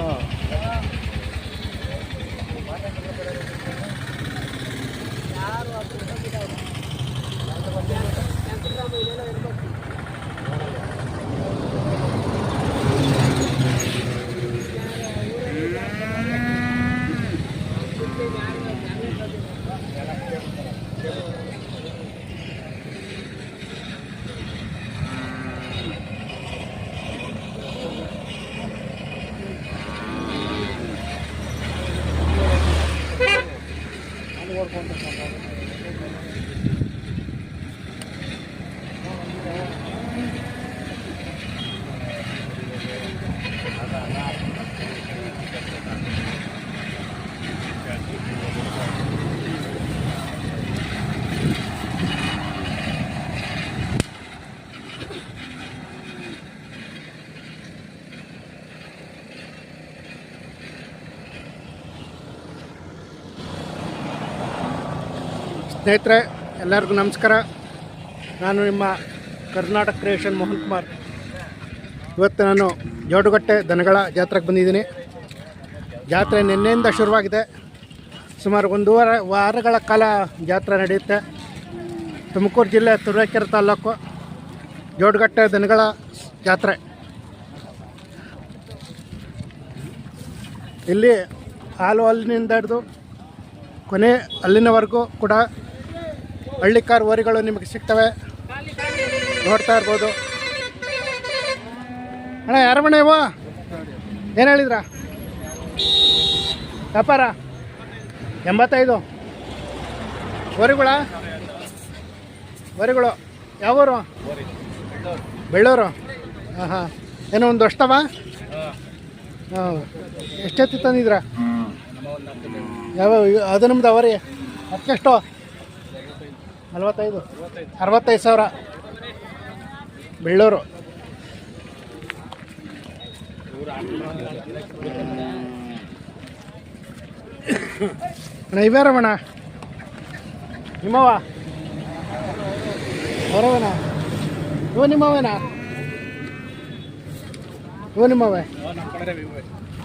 Oh. ಸ್ನೇಹಿತರೆ, ಎಲ್ಲರಿಗೂ ನಮಸ್ಕಾರ. ನಾನು ನಿಮ್ಮ ಕರ್ನಾಟಕ ಕ್ರಿಯೇಷನ್ ಮೋಹನ್ ಕುಮಾರ್. ಇವತ್ತು ನಾನು ಜೋಡುಗಟ್ಟೆ ದನಗಳ ಜಾತ್ರೆಗೆ ಬಂದಿದ್ದೀನಿ. ಜಾತ್ರೆ ನಿನ್ನೆಯಿಂದ ಶುರುವಾಗಿದೆ. ಸುಮಾರು ಒಂದು ವಾರ ವಾರಗಳ ಕಾಲ ಜಾತ್ರೆ ನಡೆಯುತ್ತೆ. ತುಮಕೂರು ಜಿಲ್ಲೆ ತುರುವೇಕೆರೆ ತಾಲೂಕು ಜೋಡುಗಟ್ಟೆ ದನಗಳ ಜಾತ್ರೆ. ಇಲ್ಲಿ ಹಾಲು ಹಲ್ಲಿನಿಂದ ಹಿಡಿದು ಕೊನೆ ಅಲ್ಲಿನವರೆಗೂ ಕೂಡ ಹಳ್ಳಿಕಾರ್ ಓರಿಗಳು ನಿಮಗೆ ಸಿಗ್ತವೆ. ನೋಡ್ತಾ ಇರ್ಬೋದು. ಅಣ್ಣ ಯಾರಮಣೆ ಇವ ಏನು ಹೇಳಿದ್ರ? ವ್ಯಾಪಾರ? ಎಂಬತ್ತೈದು. ಓರಿಗಳ ಓರಿಗಳು ಯಾವೂರು ಬೆಳ್ಳೂರು. ಹಾಂ ಹಾಂ ಏನೋ ಒಂದು ಅಷ್ಟವ? ಹಾಂ. ಎಷ್ಟೆತ್ತು ತಂದಿದ್ರ ಯಾವ, ಅದು ನಮ್ದು ಅವರಿ? ಅದಕ್ಕೆಷ್ಟು? ನಲ್ವತ್ತೈದು. ಅರವತ್ತೈದು ಸಾವಿರ. ಬೆಳ್ಳೂರು. ಅಣ್ಣ ಇವ್ಯಾರವಣ್ಣ ನಿಮ್ಮವ ಅವರವಣ ಇವ ನಿಮ್ಮವೇನ ಇವ ನಿಮ್ಮವೇ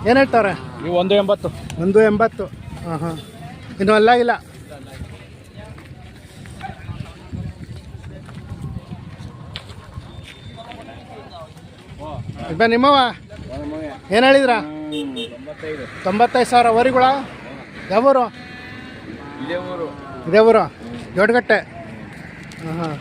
ಏನು ಹೇಳ್ತಾರೆ ನೀವು ಒಂದು ಎಂಬತ್ತು. ಒಂದು ಎಂಬತ್ತು. ಹಾಂ ಹಾಂ ಇನ್ನು ಅಲ್ಲಾಗಿಲ್ಲ ಇಬ್ಬ ನಿಮ್ಮವ ಏನು ಹೇಳಿದ್ರ? ತೊಂಬತ್ತೈದು ಸಾವಿರ ವರಿಗಳ? ಯಾವೂರು? ಇದೇ ಊರು. ದೊಡ್ಡಗಟ್ಟೆ. ಹಾಂ ಹಾಂ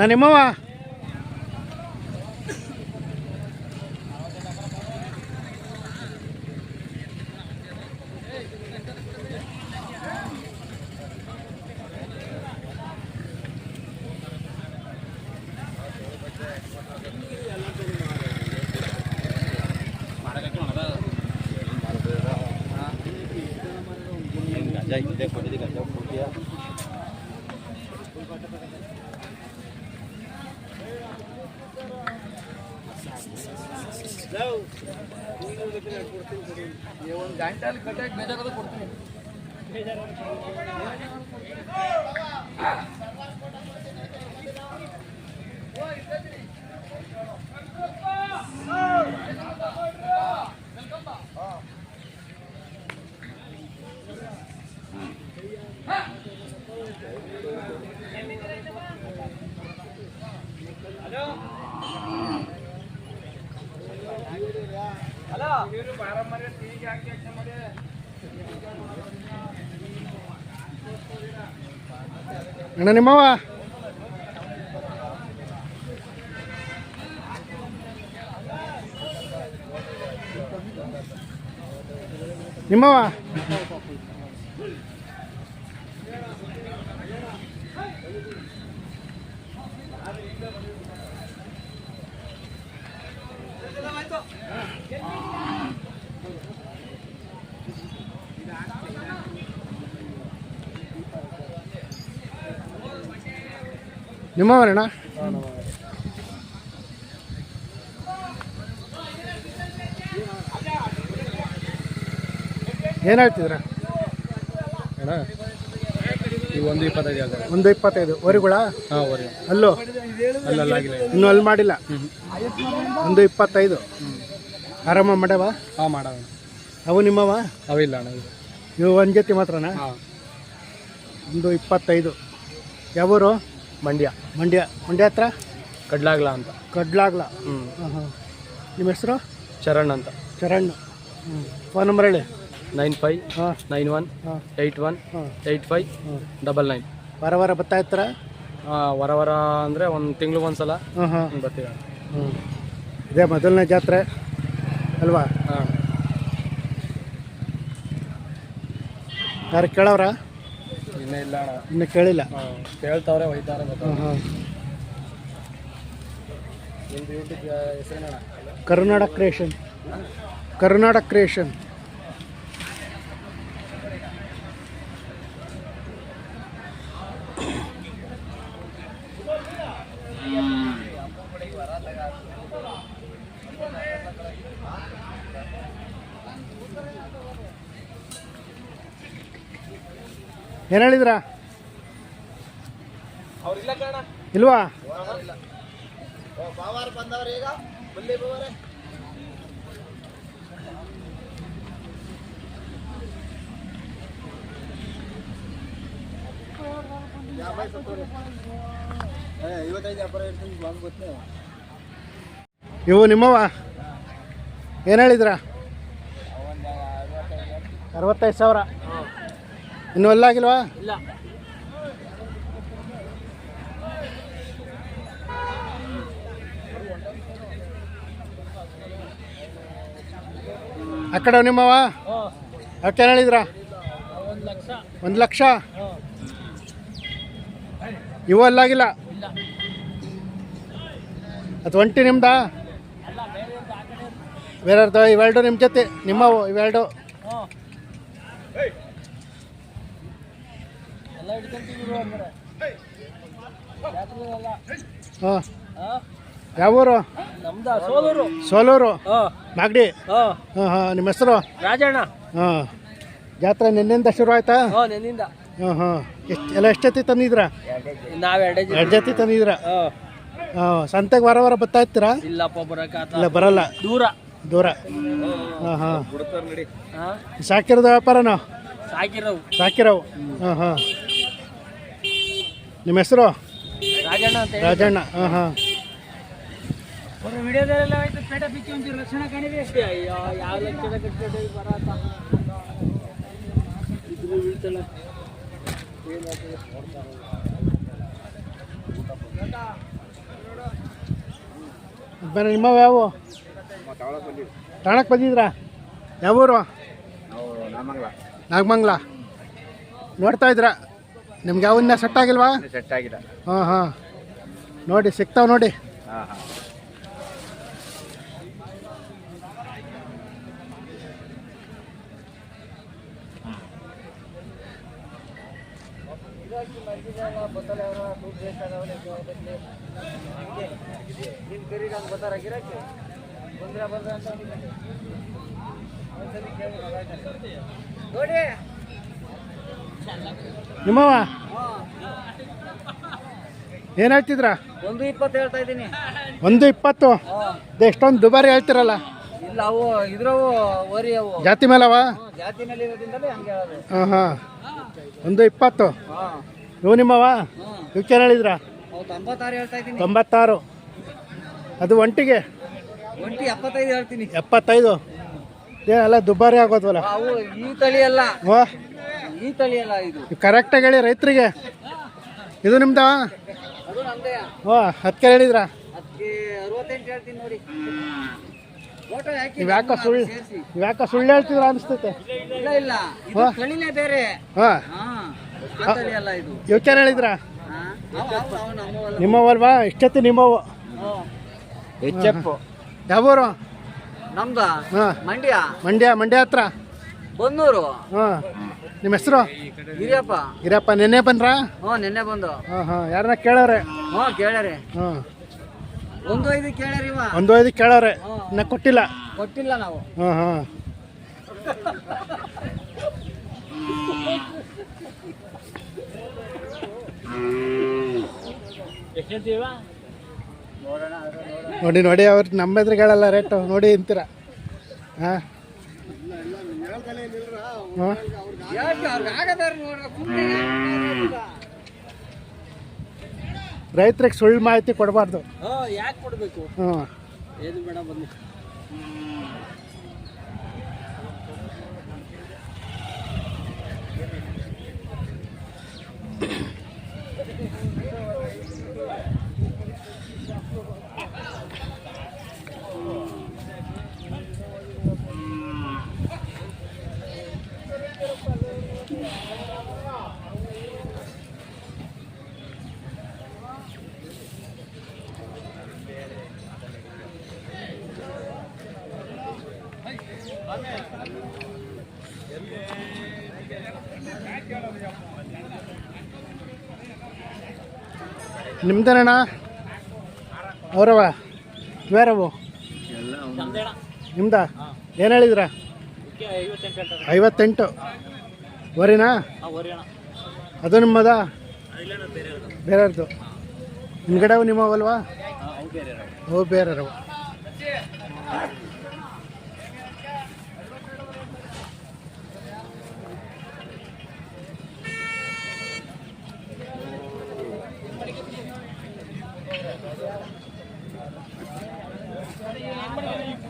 ನಾ ನಿಮ್ಮವ ಗಂಜಾ ಇದೆ ಕೊಟ್ಟಿದ್ದು ಗಂಜಾ ಕೊಟ್ಟಿಯ జాయింటాలు కట్టాక బేజాగలు కొడుతున్నాయి హలో ಅಣ್ಣ ನಿಮ್ಮವ ನಿಮ್ಮವ ನಿಮ್ಮವರಣ್ಣ ಏನು ಹೇಳ್ತಿದ್ರ? ಅಣ್ಣ ಈಗ ಒಂದು ಇಪ್ಪತ್ತೈದು ಒಂದು ಇಪ್ಪತ್ತೈದು. ವರಿಗಳ ಹಾಂ ವರಿ ಅಲ್ಲೋ? ಅಲ್ಲಲ್ಲಾಗಿಲ್ಲ ಇನ್ನೂ ಅಲ್ಲಿ ಮಾಡಿಲ್ಲ? ಒಂದು ಇಪ್ಪತ್ತೈದು. ಆರಾಮ ಮಾಡ್ಯಾವ ಹಾಂ ಮಾಡೋಣ ಅವು ನಿಮ್ಮವ? ಅವಿಲ್ಲ ಅಣ್ಣ ಇವು ಒಂದು ಜೊತೆ ಮಾತ್ರನಾ? ಒಂದು ಇಪ್ಪತ್ತೈದು. ಯಾವೂರು? ಮಂಡ್ಯ. ಮಂಡ್ಯ. ಮಂಡ್ಯ ಹತ್ರ? ಕಡ್ಲಾಗ್ಲ ಅಂತ. ಕಡ್ಲಾಗ್ಲ? ಹ್ಞೂ ಹಾಂ ಹಾಂ ನಿಮ್ಮ ಹೆಸರು? ಚರಣ್ ಅಂತ. ಚರಣ್. ಹ್ಞೂ ಫೋನ್ ನಂಬರ್ ಹೇಳಿ. ನೈನ್ ಫೈ ಹಾಂ. ನೈನ್ ಒನ್ ಹಾಂ. ಏಯ್ಟ್ ಒನ್ ಹಾಂ. ಏಯ್ಟ್ ಫೈ ಹಾಂ ಡಬಲ್ ನೈನ್. ವಾರ ವಾರ ಬರ್ತಾ ಇರ್ತಾರ? ವರ ವರ ಅಂದರೆ ಒಂದು ತಿಂಗ್ಳಿಗೆ ಒಂದು ಸಲ ಹಾಂ ಹಾಂ ಬರ್ತೀವಿ ಹ್ಞೂ ಇದೇ ಮೊದಲನೇ ಜಾತ್ರೆ. ಅಲ್ವಾ? ಹಾಂ. ಯಾರು ಕೇಳವ್ರ? ಇನ್ನೇ ಇಲ್ಲ. ಅಣ್ಣ ಇನ್ನು ಕೇಳಿಲ್ಲ. ಹಾಂ ಕೇಳ್ತಾವ್ರೆ ಒಯ್ತಾರೆ ಹಾಂ ಗೊತ್ತಾಗ ಹಾಂ. ನಿಮ್ದು ಯೂಟ್ಯೂಬ್ ಹೆಸರೇನಣ್ಣ ಕರ್ನಾಟಕ ಕ್ರಿಯೇಷನ್. ಕರ್ನಾಟಕ ಕ್ರಿಯೇಷನ್. ಏನು ಹೇಳಿದ್ರಾ ಇಲ್ವಾ? ಇವು ನಿಮ್ಮವ ಏನು ಹೇಳಿದ್ರಾ? ಅರವತ್ತೈದು ಸಾವಿರ. ಇನ್ನೂ ಅಲ್ಲಾಗಿಲ್ವಾ ಇಲ್ಲ. ಆ ಕಡೆ ನಿಮ್ಮವ ಅಷ್ಟೇನು ಏನು ಹೇಳಿದ್ರಾ? ಒಂದು ಲಕ್ಷ. ಇವು ಅಲ್ಲಾಗಿಲ್ಲ ಅದು ಒಂಟಿ ನಿಮ್ದಾ? ಬೇರೆಯವ್ರದ್ದು ಇವೆರಡು ನಿಮ್ಮ ಜೊತೆ ನಿಮ್ಮವು ಇವೆರಡು. ಹಾಂ ಎಲ್ಲ ಹಿಡ್ಕೊಂತೀವಿ ಅಂದ್ರೆ ಹಾಂ. ಹಾಂ? ಯಾವ ಊರು ನಮ್ದ ಸೋಲೂರು. ಸೋಲೂರು? ಹಾಂ. ಮಾಗಡಿ? ಹಾಂ. ಹಾಂ ನಿಮ್ಮ ಹೆಸರು? ರಾಜಣ್ಣ. ಹಾಂ. ಜಾತ್ರೆ ನಿನ್ನಿಂದ ಶುರು ಆಯ್ತಾ? ಹಾಂ ನಿನ್ನಿಂದ. ಹಾಂ ಹಾಂ. ಎಷ್ಟು ಎಲ್ಲ ಎಷ್ಟು ಜೊತೆ ತಂದಿದ್ರಾ ನಾವು ಎರಡೇ ಎರಡು ಜೊತೆ ತಂದಿದ್ರ ಹಾಂ. ಸಂತೆಗೆ ವಾರ ವಾರ ಬರ್ತಾ ಇರ್ತೀರಾ? ಇಲ್ಲಪ್ಪ ಇಲ್ಲ ಬರಲ್ಲ. ದೂರ. ದೂರ. ಹಾಂ. ಹಾಂ ಸಾಕಿರೋದು ವ್ಯಾಪಾರನೋ? ಸಾಕಿರವು ಸಾಕಿರವು? ಹಾಂ ಹಾಂ. ನಿಮ್ಮ ಹೆಸರು? ರಾಜಣ್ಣ ಅಂತ ಹೇಳಿ. ರಾಜಣ್ಣ ಹಾಂ ಹಾಂ. ಒಂದು ವಿಡಿಯೋದಲ್ಲೆಲ್ಲ ಆಯ್ತು ಪೇಟ ಬಿಚ್ಚಿ ಒಂಚೂರು ಲಕ್ಷಣ ಕಾಣಿದೆ. ಅಯ್ಯೋ ಯಾವ ಲಕ್ಷಣ ಕಟ್ಬಿಟ್ಟು ಬರತ್ತ ಇದ್ರು ಬೀಳ್ತಲ್ಲ ಬೇರೆ ನಿಮ್ಮವು ಯಾವ? ತಾಣಕ್ಕೆ ಬಂದಿದ್ರಾ? ಯಾವ ಊರು? ನಾಗಮಂಗ್ಲ. ನೋಡ್ತಾ ಇದ್ರಾ? ನಿಮ್ಗೆ ಯಾವನ್ನ ಸೆಟ್ ಆಗಿಲ್ವಾ? ಸೆಟ್ ಆಗಿಲ್ಲ. ಹಾಂ ಹಾಂ. ನೋಡಿ ಸಿಗ್ತಾವ ನೋಡಿ. ಹಾಂ ಹಾಂ. ನೋಡಿ ನಿಮ್ಮವ ಏನು ಹೇಳ್ತಿದ್ರ? ಒಂದು ಇಪ್ಪತ್ತು ಹೇಳ್ತಾ ಇದ್ದೀನಿ. ಒಂದು ಇಪ್ಪತ್ತು? ಎಷ್ಟೊಂದು ದುಬಾರಿ ಹೇಳ್ತಿರಲ್ಲ. ಇಲ್ಲ ಅವು ಇದ್ರವು ಓರಿ ಅವು. ಜಾತಿ ಮೇಲವ ಜಾತಿ ಮೇಲೆ ಇರೋದ್ರಿಂದಲೇ ಹಂಗೆ ಹೇಳೋದು ಹಾಂ ಹಾಂ ಒಂದು ಇಪ್ಪತ್ತು? ಹಾಂ. ಇವು ನಿಮ್ಮವ ಹ್ಞೂ ಹೇಳಿದ್ರ? ಅವು ತೊಂಬತ್ತಾರು ಹೇಳ್ತಾ ಇದ್ದೀನಿ. ತೊಂಬತ್ತಾರು. ಅದು ಒಂಟಿಗೆ? ಒಂಟಿ ಎಪ್ಪತ್ತೈದು ಹೇಳ್ತೀನಿ. ಎಪ್ಪತ್ತೈದು? ಏನೆಲ್ಲ ದುಬಾರಿ ಆಗೋದ್ವಲ್ಲ. ಅವು ಈ ತಳಿ ಅಲ್ಲ. ಈ ತಳಿ ಅಲ್ಲ ಇದು. ಕರೆಕ್ಟಾಗಿ ಹೇಳಿ ರೈತರಿಗೆ. ಇದು ನಿಮ್ದ? ಅದು ನಮ್ದೇ. ಓ ಹತ್ತು ಹೇಳಿದ್ರಾ? ಅದಕ್ಕೆ ಅರವತ್ತೆಂಟು ಹೇಳ್ತೀನಿ ನೋಡಿ. ಫೋಟೋ ಹಾಕಿ ನೀವು ಯಾಕೋ ಸುಳ್ಳು ಸೇರಿಸಿ. ನೀವು ಯಾಕೋ ಸುಳ್ಳು ಹೇಳ್ತಿದ್ರ ಅನಿಸ್ತೈತೆ. ಇಲ್ಲ ಇಲ್ಲ. ಇದು. ತಳಿನೇ ಬೇರೆ. ಹಾಂ ಹಾ ಆ ತಳಿ ಅಲ್ಲ ಇದು. ಯೋಚನೆ ಹೇಳಿದ್ರಾ? ನಿಮ್ಮವಲ್ವಾ? ಇಷ್ಟೊತ್ತು ನಿಮ್ಮವು. H F ಯಾವೂರು? ನಮ್ದ? ಹಾಂ. ಮಂಡ್ಯ. ಮಂಡ್ಯ ಮಂಡ್ಯ ಹತ್ರ? ಬನ್ನೂರು. ಹಾಂ. ನಿಮ್ಮ ಹೆಸರು? ಹಿರಿಯಪ್ಪ. ಹಿರಿಯಪ್ಪ ನಿನ್ನೆ ಬಂದ್ರಾ? ಹ್ಞೂ ನಿನ್ನೆ ಬಂದು. ಹಾಂ ಹಾಂ. ಯಾರನ್ನ ಕೇಳವ್ರೆ ಹ್ಞೂ ಕೇಳ್ಯಾರಿ ಹಾಂ ಒಂದು ಐದು ಕೇಳ್ಯಾರಿ ಇವ. ಒಂದು ಐದು ಕೇಳವ್ರೆ ನಾ ಕೊಟ್ಟಿಲ್ಲ. ಕೊಟ್ಟಿಲ್ಲ ನಾವು. ಹಾಂ ಹಾಂ ನೋಡಿ ನೋಡಿ ಅವ್ರು ನಮ್ಮ ಕೇಳಲ್ಲ ರೇಟು ನೋಡಿ ಅಂತೀರ? ಹಾಂ? ರೈತರಿಗೆ ಸುಳ್ಳು ಮಾಹಿತಿ ಕೊಡಬಾರ್ದು. ಯಾಕೆ ಕೊಡಬೇಕು? ಏನು ಬೇಡ ಬನ್ನಿ. ನಿಮ್ದೇನಣ್ಣ? ಅವರವ ಬೇರವು ನಿಮ್ದ? ಏನು ಹೇಳಿದ್ರ? ಐವತ್ತೆಂಟು. ವರಿನಾ? ಅದು ನಿಮ್ಮದ? ಬೇರೆಯವ್ರದ್ದು ನಿಮ್ಗಡೆ ನಿಮ್ಮವಲ್ವಾ? ಅವು ಬೇರೆಯವು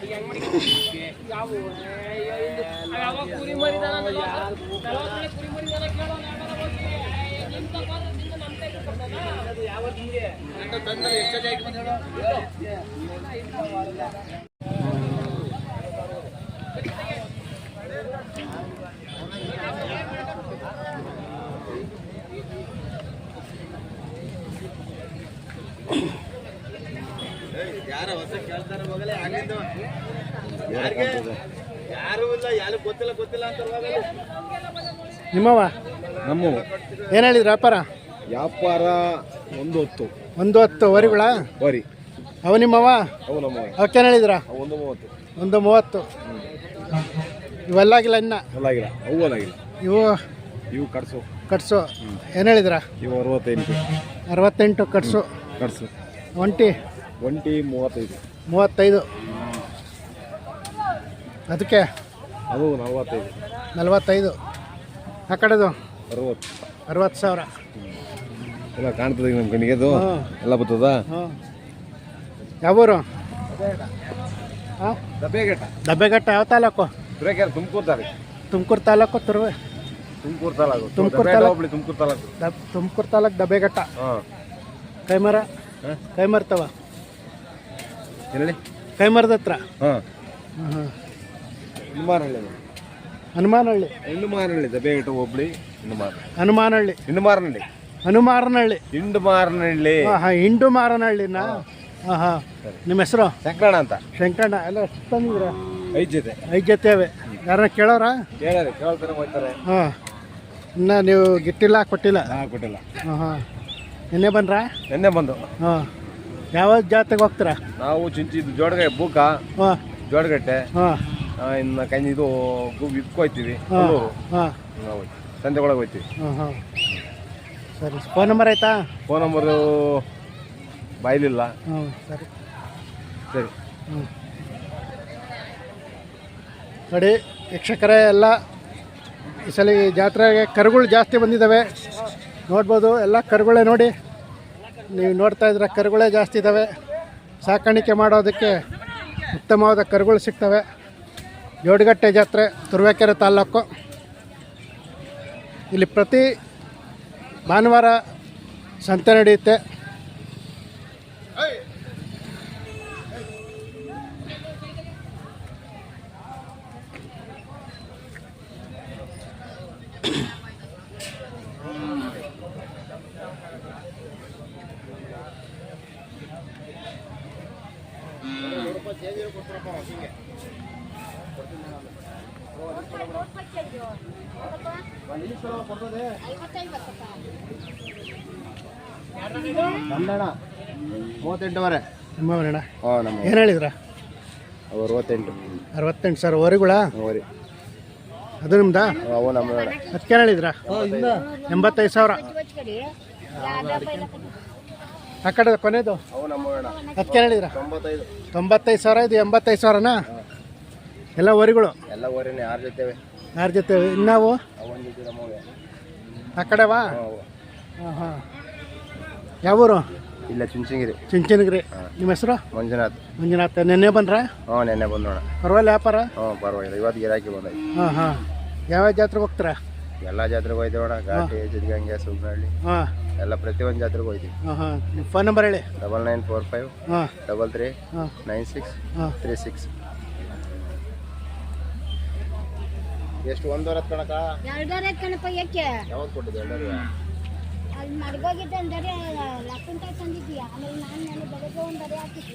ಕೊಡತ್ತೀಯ ಈಗ ಹೆಂಗ್ ಮಾಡಿ ಯಾವ ಯಾವ ಕುರಿ ಮರಿದಾನ ನಲವತ್ತನೇ ಕುರಿ ಮರಿದಾನ ಕೇಳೋ ಯಾವ ನಿಮ್ಮವ ನಮ್ಮ ಏನು ಹೇಳಿದ್ರ ವ್ಯಾಪಾರ? ವ್ಯಾಪಾರ ಒಂದು ಹೊತ್ತು. ಒಂದು ಹತ್ತು ವರಿಗಳ? ವರಿ. ಅವ ನಿಮ್ಮವ ಅವು ನಮ್ಮ ಅವಕ್ಕೇನು ಹೇಳಿದ್ರ? ಒಂದು ಮೂವತ್ತು. ಒಂದು ಮೂವತ್ತು. ಇವೆಲ್ಲಾಗಿಲ್ಲ ಇನ್ನ? ಅಲ್ಲಾಗಿಲ್ಲ ಅವು ಅಲ್ಲಾಗಿಲ್ಲ ಇವು ಇವು ಕಟ್ಸು. ಕಟ್ಸು. ಏನು ಹೇಳಿದ್ರ? ಇವು ಅರವತ್ತೆಂಟು. ಅರವತ್ತೆಂಟು ಕಟ್ಸು. ಕಟ್ಸು. ಒಂಟಿ? ಒಂಟಿ ಮೂವತ್ತೈದು. ಮೂವತ್ತೈದು. ಅದಕ್ಕೆ? ಅದು ನಲ್ವತ್ತೈದು. ನಲ್ವತ್ತೈದು. ಆ ಕಡೆದು? ಅರವತ್ತು. ಅರವತ್ತು ಸಾವಿರ. ಎಲ್ಲ ಕಾಣ್ತದೆ ನಮ್ಮ ಕಣ್ಣಿಗೆ ಅದು ಎಲ್ಲ ಬರ್ತದ? ಯಾವೂರು? ಹಾಂ ದಬ್ಬೆಘಟ್ಟ. ದಬ್ಬೆಘಟ್ಟ ಯಾವ ತಾಲೂಕು? ಬ್ರೇಕರ್ ತುಮಕೂರು ತಾಲೂಕು. ತುಮಕೂರು ತಾಲೂಕು ತುರುವೆ. ತುಮಕೂರು ತಾಲೂಕು. ತುಮಕೂರು ತಾಲೂಕು. ತುಮಕೂರು ತಾಲೂಕು. ದಬ್ ತುಮಕೂರು ತಾಲೂಕು ದಬ್ಬೆಘಟ್ಟ. ಹಾಂ. ಕೈಮರ? ಹಾಂ. ಕೈಮರ್ತವ ಹೇಳಿ ಕೈಮರದ ಹತ್ರ. ಹಾಂ. ಹಾಂ ಹಾಂ ಹಿಂಡುಮಾರಹಳ್ಳಿ ಹನುಮಾನಹಳ್ಳಿ. ಹಿಂಡುಮಾರಹಳ್ಳಿ ದಬೇಟ ಹೋಬಳಿ ಹಿಂಡುಮಾರ. ಹನುಮಾನಹಳ್ಳಿ. ಹಿಂಡುಮಾರನಹಳ್ಳಿ. ಹನುಮಾರನಹಳ್ಳಿ. ಹಿಂಡುಮಾರನಹಳ್ಳಿ. ಹಾಂ ಹಿಂಡು ಮಾರನಹಳ್ಳಿನ ಹಾಂ ಹಾಂ. ನಿಮ್ಮ ಹೆಸರು? ಶಂಕರಣ ಅಂತ. ಶಂಕರಣ್ಣ. ಎಲ್ಲ ಎಷ್ಟು ತಂದಿದ್ದೀರ? ಐದು ಜೊತೆ. ಐದು ಜೊತೆ ಅವೆ. ಯಾರನ್ನ ಕೇಳೋರ? ಕೇಳಾರೆ ಕೇಳ್ತಾರೆ ಹೋಗ್ತಾರೆ. ಹಾಂ. ಇನ್ನ ನೀವು ಗಿಟ್ಟಿಲ್ಲ ಕೊಟ್ಟಿಲ್ಲ? ಹಾಂ ಕೊಟ್ಟಿಲ್ಲ. ಹಾಂ ಹಾಂ. ನಿನ್ನೆ ಬಂದ್ರಾ? ನಿನ್ನೆ ಬಂದು. ಹಾಂ. ಯಾವ ಜಾತ್ರೆಗೆ ಹೋಗ್ತೀರಾ? ನಾವು ಚಿಂಚಿದ್ದು ಜೋಡಗೆ ಬೂಕ ಹಾಂ. ಜೋಡಗಟ್ಟೆ. ಹಾಂ. ಇನ್ನು ಕೈ ಇದು ಗು- ಇದಕ್ಕೆ ಹೋಯ್ತೀವಿ ಹಾಂ ಕೊಲ್ಲೂರು ಹಾಂ. ಹೋಯ್ತೀವಿ. ಹಾಂ ಹಾಂ. ಸರಿ ಫೋನ್ ನಂಬರ್ ಆಯ್ತಾ? ಫೋನ್ ನಂಬರು ಬಾಯ್ಲಿಲ್ಲ. ಹ್ಞೂ ಸರಿ. ಸರಿ. ಹ್ಞೂ ನೋಡಿ ವೀಕ್ಷಕರೇ ಎಲ್ಲ ಈ ಸಲ ಜಾತ್ರೆಗೆ ಕರುಗಳು ಜಾಸ್ತಿ ಬಂದಿದ್ದಾವೆ. ನೋಡ್ಬೋದು ಎಲ್ಲ ಕರುಗಳೇ ನೋಡಿ. ನೀವು ನೋಡ್ತಾ ಇದ್ರೆ ಕರುಗಳೇ ಜಾಸ್ತಿ ಇದ್ದಾವೆ. ಸಾಕಾಣಿಕೆ ಮಾಡೋದಕ್ಕೆ ಉತ್ತಮವಾದ ಕರುಗಳು ಸಿಗ್ತವೆ. ಜೋಡಗಟ್ಟೆ ಜಾತ್ರೆ ತುರುವೇಕೆರೆ ತಾಲ್ಲೂಕು ಇಲ್ಲಿ ಪ್ರತಿ ಭಾನುವಾರ ಸಂತೆ ನಡೆಯುತ್ತೆ. ಮೂವತ್ತೆಂಟುವರೆ ನಿಮ್ಮವರಣ್ಣ ಹಾಂ ನಮ್ಮ ಏನು ಹೇಳಿದ್ರ? ಅರವತ್ತೆಂಟು. ಅರವತ್ತೆಂಟು ಸಾವಿರ ವರಿಗಳಾ? ವರಿ. ಅದು ನಿಮ್ದಾ? ಅವು ನಮ್ಮ ಅದಕ್ಕೆ ಹೇಳಿದ್ರ? ಎಂಬತ್ತೈದು ಸಾವಿರ. ಆ ಕಡೆ ಕೊನೆದು? ಅವು ನಮ್ಮ ಅಣ್ಣ. ಅದಕ್ಕೆ ಹೇಳಿದ್ರ? ತೊಂಬತ್ತೈದು. ತೊಂಬತ್ತೈದು ಸಾವಿರ ಇದು ಎಂಬತ್ತೈದು ಸಾವಿರನಾ? ಎಲ್ಲ ವರಿಗಳು? ಎಲ್ಲ ಊರಿನ ಯಾರ ಜೊತೆ ಯಾರ ಜೊತೆ ಇನ್ನಾವು? ಆ ಕಡೆವಾ? ಹಾಂ ಹಾಂ ಹಾಂ. ಯಾವೂರು? ಇಲ್ಲ ಚುಂಚನಗಿರಿ. ಚುಂಚನಗಿರಿ ನಿಮ್ಮ ಹೆಸರು? ಮಂಜುನಾಥ್. ಮಂಜುನಾಥ್. ನೆನ್ನೆ ಬಂದ್ರ? ಹ್ಞೂ ನೆನ್ನೆ ಬಂದೋಣ ಪರವಾಗಿಲ್ಲ ವ್ಯಾಪಾರ? ಹ್ಞೂ ಪರವಾಗಿಲ್ಲ. ಇವತ್ತು ಗಿರಾಕಿ ಬಂದೈತಿ ಹಾಂ ಹಾಂ. ಯಾವ ಜಾತ್ರೆಗೆ ಹೋಗ್ತೀರಾ? ಎಲ್ಲ ಜಾತ್ರೆಗೆ ಹೋಯ್ತೇವಣ ಘಾಟಿ ಸಿದ್ಧಗಂಗೆ ಸುಬ್ನಹಳ್ಳಿ ಹಾಂ. ಎಲ್ಲ ಪ್ರತಿಯೊಂದು ಜಾತ್ರೆಗೆ ಹೋಯ್ತೀವಿ. ಹಾಂ ಹಾಂ. ನಿಮ್ಮ ಫೋನ್ ನಂಬರ್ ಹೇಳಿ. ಡಬಲ್ ನೈನ್ ಫೋರ್ ಫೈವ್ ಹಾಂ. ಡಬಲ್ ತ್ರೀ ಹಾಂ. ನೈನ್ ಸಿಕ್ಸ್ ಹಾಂ. Three six. ಎಷ್ಟು? ಒಂದೂವರೆ ಕಣಕ ಎರಡೂವರೆ ಕಣಪ್ಪ ಯಾಕೆ ಯಾವತ್ತು ಕೊಟ್ಟಿದ್ದೆ? ಎರಡೂವರೆ? ಅಲ್ಲಿ ಮಡ್ಗೋಗಿದ್ದೆ ಅಂದರೆ ಲಕ್ಕಂತ ತಂದಿದ್ದೀಯ? ಆಮೇಲೆ ನಾನು ನಾನು ಬೆಳಗ್ಗೆ ಒಂದು ಬರೆ ಹಾಕಿದ್ದೆ.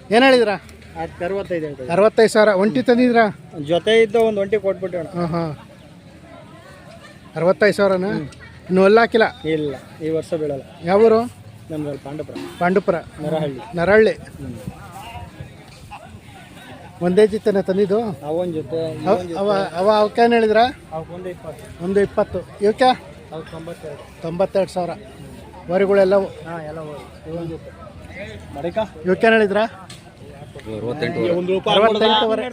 ಏನು ಹೇಳಿದ್ರ? ಅರವತ್ತೈದು ಅರವತ್ತೈದು ಸಾವಿರ. ಒಂಟಿ ತಂದಿದ್ರಾ? ಜೊತೆ ಇದ್ದ ಒಂದು ಒಂಟಿ ಕೊಟ್ಬಿಟ್ಟು ಅಣ್ಣ. ಹಾಂ ಹಾಂ ಅರವತ್ತೈದು ಸಾವಿರನ? ಇನ್ನು ಅಲ್ಲಿ ಹಾಕಿಲ್ಲ? ಇಲ್ಲ ಈ ವರ್ಷ ಬೀಳಲ್ಲ. ಯಾವೂರು? ನಮ್ದ್ರಲ್ಲಿ ಪಾಂಡಪುರ ಪಾಂಡುಪುರ ನರಹಳ್ಳಿ. ನರಹಳ್ಳಿ. ಒಂದೇ ಜಿತ್ತನೆ ತಂದಿದ್ದು? ಅವನ ಜೊತೆ ಅವ- ಅವ ಅವ ಅವಕ್ಕೇನು ಹೇಳಿದ್ರ? ಅವಕ್ಕೊಂದು ಇಪ್ಪತ್ತು. ಒಂದು ಇಪ್ಪತ್ತು. ಇವಕ್ಕೆ? ಅವ್ರು ತೊಂಬತ್ತೆರಡು. ತೊಂಬತ್ತೆರಡು ಸಾವಿರ. ವರಿಗಳೆಲ್ಲವು. ಹಾಂ ಎಲ್ಲ ಮಡಿಕ? ಇವಕ್ಕೇನು ಹೇಳಿದ್ರ? ಒಂದು ರೂಪಾಯಿ ಅರವತ್ತೆಂಟುವರೆ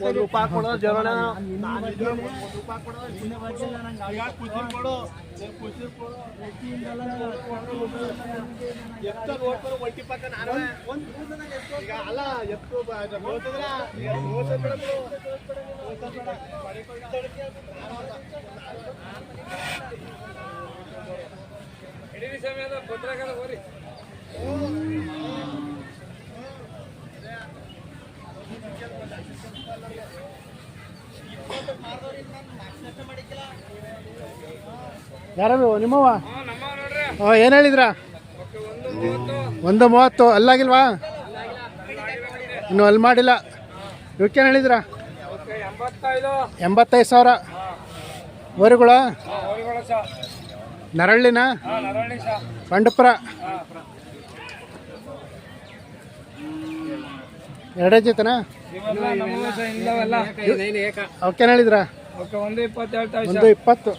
ಒಂದು ರೂಪಾಯಿ ಕೊಡೋ ಜೋಳ ಯಾರು ನಿಮ್ಮವ ಹಾಂ ಏನು ಹೇಳಿದ್ರ? ಒಂದು ಮೂವತ್ತು ಅಲ್ಲಾಗಿಲ್ವಾ? ಇನ್ನು ಅಲ್ಲಿ ಮಾಡಿಲ್ಲ. ಇವಕ್ಕೇನು ಹೇಳಿದ್ರ? ಎಂಬತ್ತೈದು ಸಾವಿರ. ಊರುಗಳು ನರಳ್ಳಿನ? ಪಾಂಡುಪುರ. ಎರಡೇ ಜೊತೆನಾ? ಅವಕ್ಕೇನು ಹೇಳಿದ್ರ? ಒಂದು ಇಪ್ಪತ್ತು.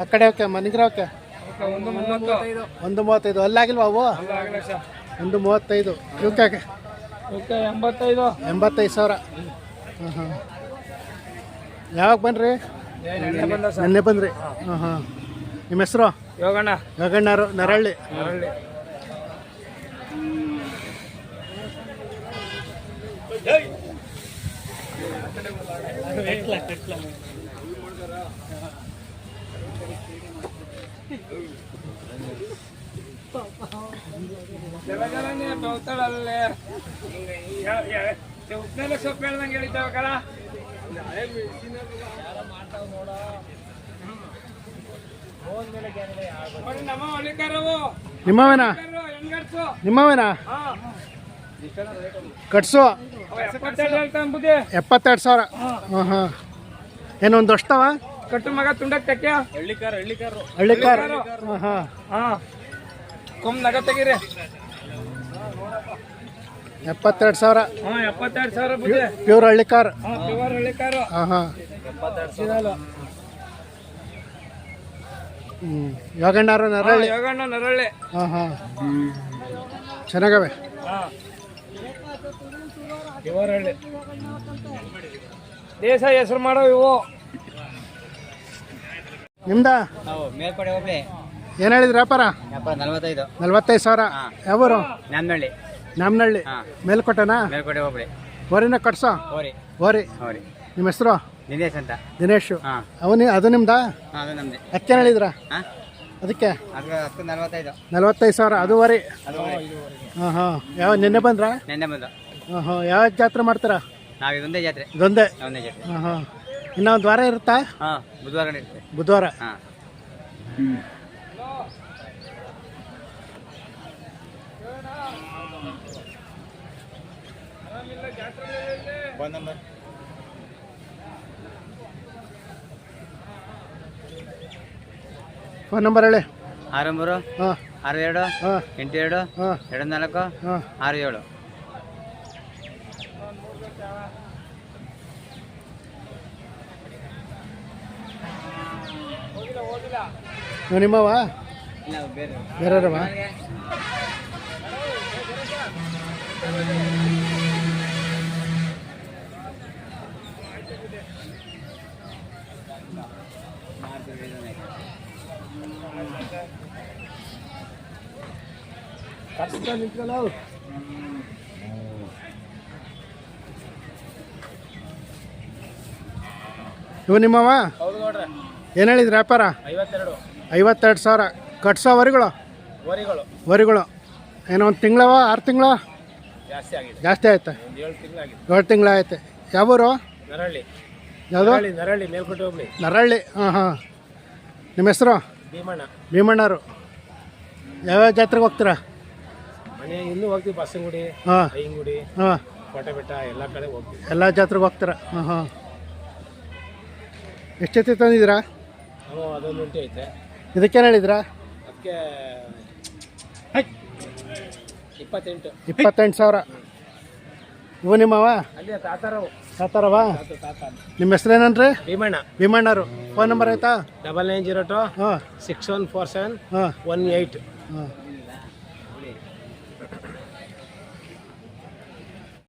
ಆ ಕಡೆ ಓಕೆ ಮನಿಗ್ರ ಓಕೆ ಒಂದು ಮೂವತ್ತು ಒಂದು ಮೂವತ್ತೈದು ಅಲ್ಲಾಗಿಲ್ವಾ ಅವು? ಒಂದು ಮೂವತ್ತೈದು. ಇವಕ್ಕೆ ಎಂಬತ್ತೈದು ಎಂಬತ್ತೈದು ಸಾವಿರ. ಹಾಂ ಹಾಂ ಯಾವಾಗ ಬನ್ರಿ? ನೆನ್ನೆ ಬಂದ್ರಿ. ಹಾಂ ಹಾಂ ನಿಮ್ಮ ಹೆಸರು? ಯೋಗಣ್ಣ. ಗಗಣ್ಣರು ನರಳ್ಳಿ ನರಳ್ಳಿ ಜಲಜಲನೆ ತೋತಳಲ್ಲೇ ಉಪ್ಪಿನೆಲ್ಲ ಸೊಪ್ಪು ಹೇಳ್ದಂಗೆ ಹೇಳಿದ್ದಾವ ಕಲ ನೋಡಿ ನಮ್ಮ ಹಳ್ಳಿಕಾರವು ನಿಮ್ಮವೇನಾ? ನಿಮ್ಮವೇನಾ ಕಟ್ಸು. ಎಪ್ಪತ್ತೆರಡು ಸಾವಿರ. ಹಾಂ. ಹಾಂ ಏನು ಒಂದು ಅಷ್ಟವ? ಕಟ್ಟು ಮಗ ತುಂಡಕ್ಕೆ ತೆಕ್ಕ ಹಳ್ಳಿಕಾರ. ಹಳ್ಳಿಕಾರು. ಹಳ್ಳಿ ಕಾರ್ ಹಾಂ. ಹಾಂ ಹಾಂ ಕೊಮ್ ನಗ ತೆಗೀರಿ. ಎಪ್ಪತ್ತೆರಡು ಸಾವಿರ. ಹಾಂ ಎಪ್ಪತ್ತೆರಡು ಸಾವಿರ ಬುದ್ಧಿ ಪ್ಯೂರ್ ಹಳ್ಳಿ ಕಾರ್ ಹಾ ಪ್ಯೂರ್ ಹಳ್ಳಿಕಾರು. ಹಾಂ ಹಾಂ ಹ್ಞೂ ಯೋಗಣ್ಣರು ನರಳ್ಳಿ. ಯೋಗಣ್ಣ ನರಳ್ಳಿ. ಹಾಂ ಹಾಂ ಚೆನ್ನಾಗವೆ. ಹಾ. ದೇಶ ಹೆಸರು ಮಾಡೋ ಇವು. ನಿಮ್ದ? ನಾವು ಮೇಲ್ಪಡೆ ಹೋಗ್ಲಿ ಏನು ಹೇಳಿದ್ರಿ ವ್ಯಾಪಾರ? ವ್ಯಾಪಾರ ನಲವತ್ತೈದು. ನಲ್ವತ್ತೈದು ಸಾವಿರ. ಯಾವೂರು? ನಮ್ಮಳ್ಳಿ ನಾಮನಹಳ್ಳಿ ಹಾ. ಮೇಲ್ಕೋಟೆನಾ? ಮೇಲ್ಪಡೆ ಹೋಗ್ಲಿ ಓರಿನ ಕಟ್ಸೋ? ಹೋರಿ. ಓರಿ ಹೋರಿ. ನಿಮ್ಮ ಹೆಸರು? ದಿನೇಶ್ ಅಂತ. ದಿನೇಶ್. ಹಾಂ. ಅವನಿ ಅದು ನಿಮ್ದ? ಅಕ್ಕ ಅದು ನಮ್ದೆ. ಹೇಳಿದ್ರ? ಹಾಂ? ಅದಕ್ಕೆ? ನಲವತ್ತೈದು. ನಲ್ವತ್ತೈದು ಸಾವಿರ. ಅದು ವರಿ ಹಾ ಹಾ ಹಾಂ ಹಾಂ. ಯಾವ ನಿನ್ನೆ ಬಂದ್ರ? ನಿನ್ನೆ ಬಂದು. ಹಾಂ ಹಾಂ ಯಾವ ಜಾತ್ರೆ ಮಾಡ್ತಾರ? ನಾವು ಇದೊಂದೇ ಜಾತ್ರೆ. ಇದೊಂದೇ ಒಂದೇ ಜಾತ್ರೆ. ಹಾಂ ಹಾಂ ಇನ್ನೊಂದು ವಾರ ಇರುತ್ತಾ? ಹಾಂ ಬುಧವಾರ ಇರುತ್ತೆ ಬುಧವಾರ? ಹಾಂ. ಫೋನ್ ನಂಬರ್ ಫೋನ್ ನಂಬರ್ ಹೇಳಿ. ಆರು ಮೂರು ಹಾಂ. ಆರು ಎರಡು ಹಾಂ. ಎಂಟು ಎರಡು ಹಾಂ. ಎರಡು ನಾಲ್ಕು ಹಾಂ. ಆರು ಏಳು. ನೀವು ನಿಮ್ಮವ ಇಲ್ಲ ಬೇರೆ. ಬೇರೆಯವ್ರವ ಇವು ನಿಮ್ಮವ? ಏನು ಹೇಳಿದ್ರಿ ವ್ಯಾಪಾರ? ಐವತ್ತೆರಡು. ಸಾವಿರ. ಕಟ್ಸೋ ವರಿಗಳು? ವರಿಗಳು. ಏನೋ ಒಂದು ತಿಂಗಳವ ಆರು ತಿಂಗಳ ಜಾಸ್ತಿ ಆಯ್ತಾ? ಏಳು ತಿಂಗಳ ಆಯ್ತು. ಯಾವೂರು? ನರಳ್ಳಿ. ಯಾವುದು? ನರಳ್ಳಿ ಮೇಲ್ಕೋಟೆ ನರಳ್ಳಿ. ಹಾಂ ಹಾಂ. ನಿಮ್ಮ ಹೆಸರು? ಭೀಮಣ್ಣ. ಭೀಮಣ್ಣರು ಯಾವ್ಯಾವ ಜಾತ್ರೆಗೆ ಹೋಗ್ತೀರಾ? ಮನೆ ಇನ್ನೂ ಹೋಗ್ತೀವಿ ಬಸ್ಸಂಗುಡಿ ಹಾಂ. ಹಾಂ. ಕೋಟೆ ಬೆಟ್ಟ ಎಲ್ಲ ಕಡೆ ಹೋಗ್ತೀವಿ. ಎಲ್ಲ ಜಾತ್ರೆಗೆ ಹೋಗ್ತೀರಾ? ಹಾಂ ಹಾಂ. ಎಷ್ಟು ಜೊತೆ ತಂದಿದ್ದೀರಾ? ನಾವು ಅದೊಂದು ಉಂಟು ಐತೆ. ಇದಕ್ಕೇನು ಹೇಳಿದ್ರಾ ಅದಕ್ಕೆ ಇಪ್ಪತ್ತೆಂಟು. ಇಪ್ಪತ್ತೆಂಟು ಸಾವಿರ. ಇವು ನಿಮ್ಮವ? ಅಲ್ಲಿ ತಾತಾರವು. ಸಾತಾರವ ತಾತ ತಾತ. ನಿಮ್ಮ ಹೆಸರೇನನ್ರಿ ಭೀಮಣ್ಣ. ಭೀಮಣ್ಣರು. ಫೋನ್ ನಂಬರ್ ಆಯ್ತಾ? ಡಬಲ್ ನೈನ್ ಜೀರೋ ಟು ಹಾಂ. ಸಿಕ್ಸ್ ಒನ್ ಫೋರ್ ಸೆವೆನ್ ಹಾಂ. One eight. ಹಾಂ.